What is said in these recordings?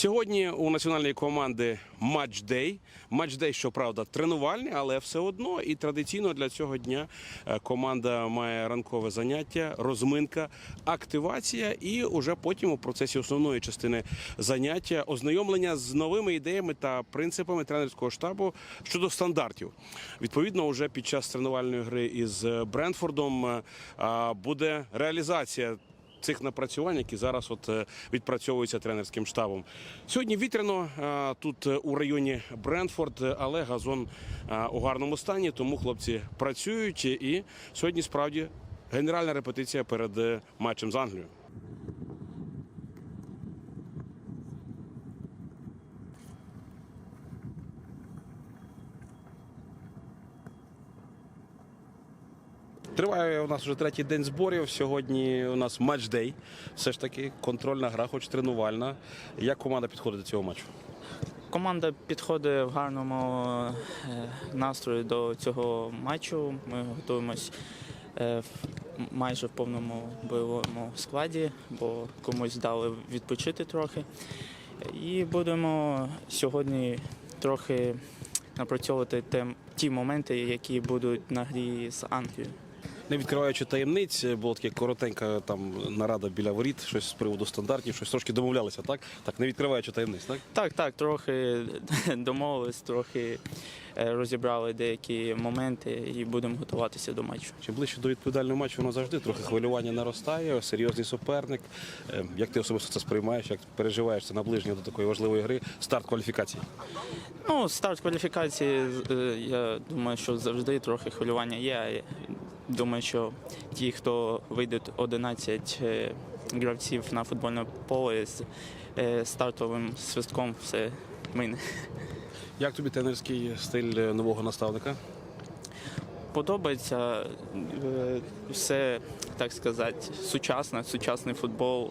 Сьогодні у національної команди матчдей. Матчдей, щоправда, тренувальний, але все одно і традиційно для цього дня е, команда має ранкове заняття, розминка, активація, і уже потім у процесі основної частини заняття ознайомлення з новими ідеями та принципами тренерського штабу щодо стандартів. Відповідно, уже під час тренувальної гри із Брентфордом е, буде реалізація цих напрацювань, які зараз от е, відпрацьовуються тренерським штабом. Сьогодні вітряно е, тут е, у районі Брентфорд, е, але газон у гарному стані, тому хлопці працюють. І сьогодні справді генеральна репетиція перед матчем з Англією. Триває у нас вже третій день зборів. Сьогодні у нас матчдей. Все ж таки контрольна гра, хоч тренувальна. Як команда підходить до цього матчу? Команда підходить в гарному е, настрої до цього матчу. Ми готуємось е, майже в повному бойовому складі, бо комусь дали відпочити трохи. І будемо сьогодні трохи напрацьовувати ті моменти, які будуть на грі з Англією. Не відкриваючи таємниць, була така коротенька там нарада біля воріт, щось з приводу стандартів, щось трошки домовлялися, так? Так, не відкриваючи таємниць, так? Так, так, трохи домовились, трохи е, розібрали деякі моменти і будемо готуватися до матчу. Чим ближче до відповідального матчу, воно завжди трохи хвилювання наростає, серйозний суперник. Е, Як ти особисто це сприймаєш, як переживаєш це наближення до такої важливої гри, старт кваліфікації? Ну, старт кваліфікації, е, я думаю, що завжди трохи хвилювання є. Думаю, що ті, хто вийдуть 11 е, гравців на футбольне поле з е, стартовим свистком, все мине. Як тобі тренерський стиль е, нового наставника? Подобається все, так сказати, сучасне, сучасний футбол.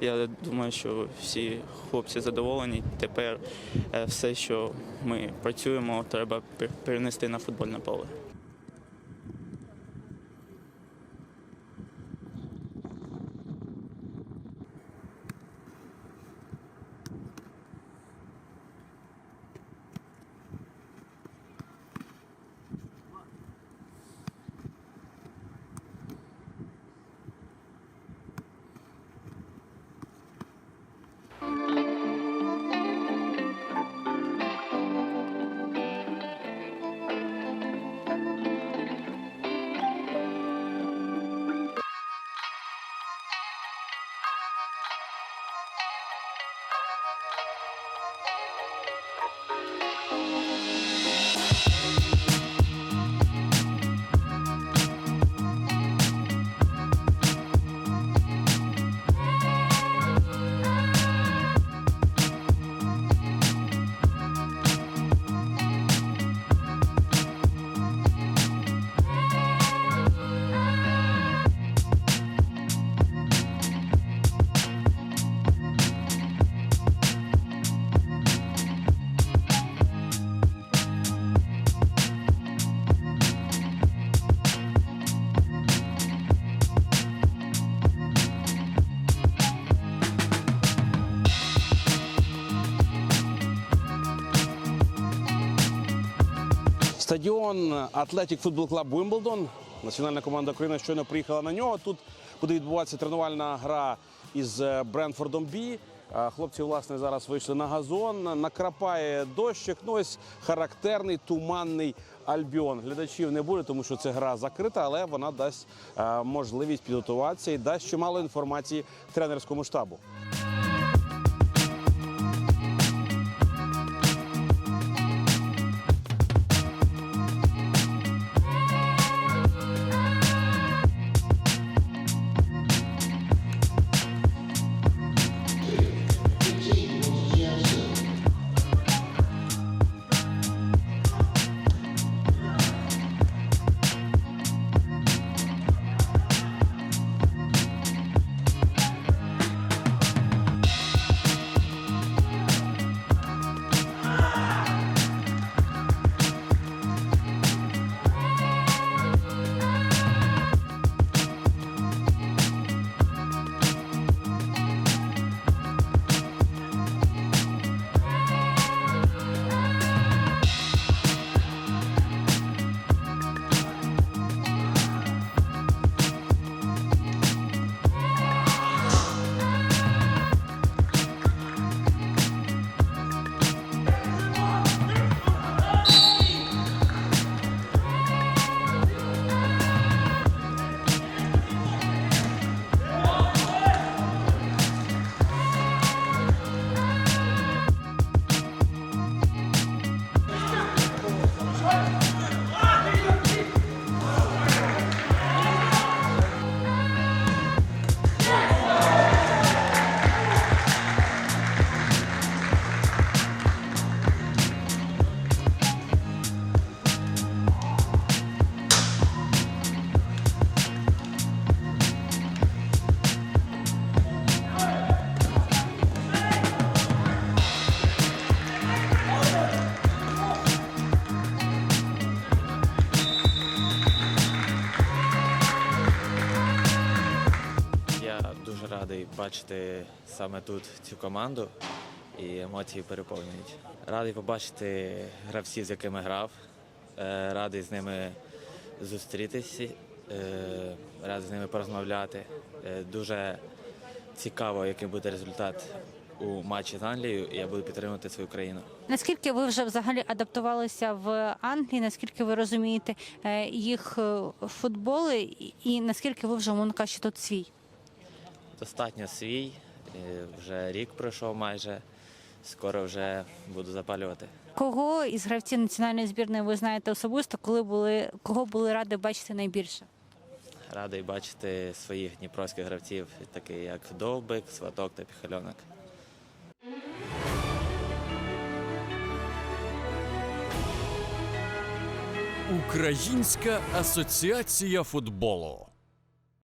Я думаю, що всі хлопці задоволені. Тепер все, що ми працюємо, треба перенести на футбольне поле. Стадіон Атлетік Футбол Клаб Вимблдон. Національна команда України щойно приїхала на нього. Тут буде відбуватися тренувальна гра із е, Брентфордом Бі. Е, Хлопці, власне, зараз вийшли на газон. Накрапає дощик. Ну, ось характерний туманний альбіон. Глядачів не буде, тому що це гра закрита, але вона дасть е, можливість підготуватися і дасть чимало інформації тренерському штабу. Бачити саме тут цю команду і емоції переповнюють. Радий побачити гравців, з якими грав. Е, Радий з ними зустрітися, е, радий з ними порозмовляти. Е, Дуже цікаво, який буде результат у матчі з Англією, і я буду підтримувати свою країну. Наскільки ви вже взагалі адаптувалися в Англії? Наскільки ви розумієте їх футболи, і- наскільки ви вже можна кажучи, тут свій? Достатньо свій, вже рік пройшов майже. Скоро вже буду запалювати. Кого із гравців національної збірної ви знаєте особисто, коли були кого були раді бачити найбільше? Радий бачити своїх дніпровських гравців, таких як Довбик, Сваток та Піхальонок. Українська асоціація футболу.